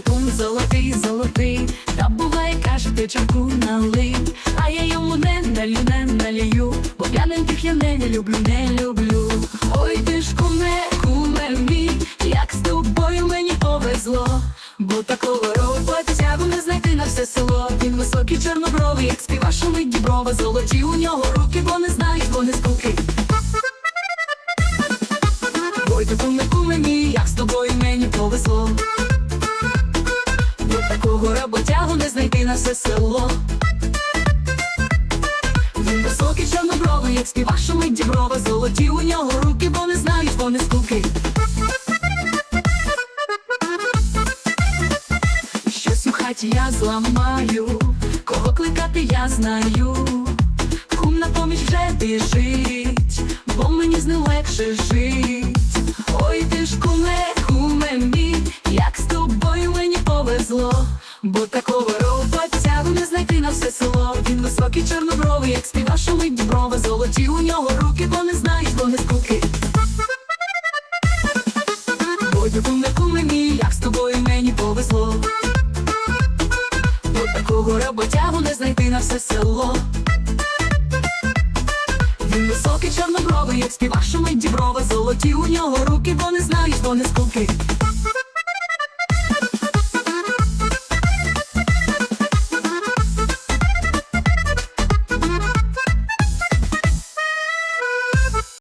кун золотий, золотий, та буває, каже, ти чарку налий, а я йому не налю, не налію, бо п'яненьких я не люблю, не люблю. Ой, ти ж куме, куме мій, як з тобою мені повезло, бо такого роботягу не знайти на все село. Він високий чорнобровий, як співа шумить діброва, золоті у нього руки, бо не знають, вони скуки. Ой, ти куме, куме мій, як з тобою мені повезло. Такого роботягу не знайти на все село. Він високий чорнобровий, як співак шумить діброва, золоті у нього руки, бо не знають, вони скуки. Щось у хаті я зламаю, кого кликати я знаю. Кум на поміч вже біжить, бо мені з ним легше жить. Ой, ти ж куме, куме бо такого роботягу не знайти на все село. Він високий чорнобровий, як співа шумить діброва, золоті у нього руки, бо не знають, вони скуки. Ой, ти куме, куме мій, як з тобою мені повезло. Бо такого роботягу не знайти на все село. Він високий чорнобровий, як співак шумить діброва, золоті у нього руки, бо не знають, вони скуки.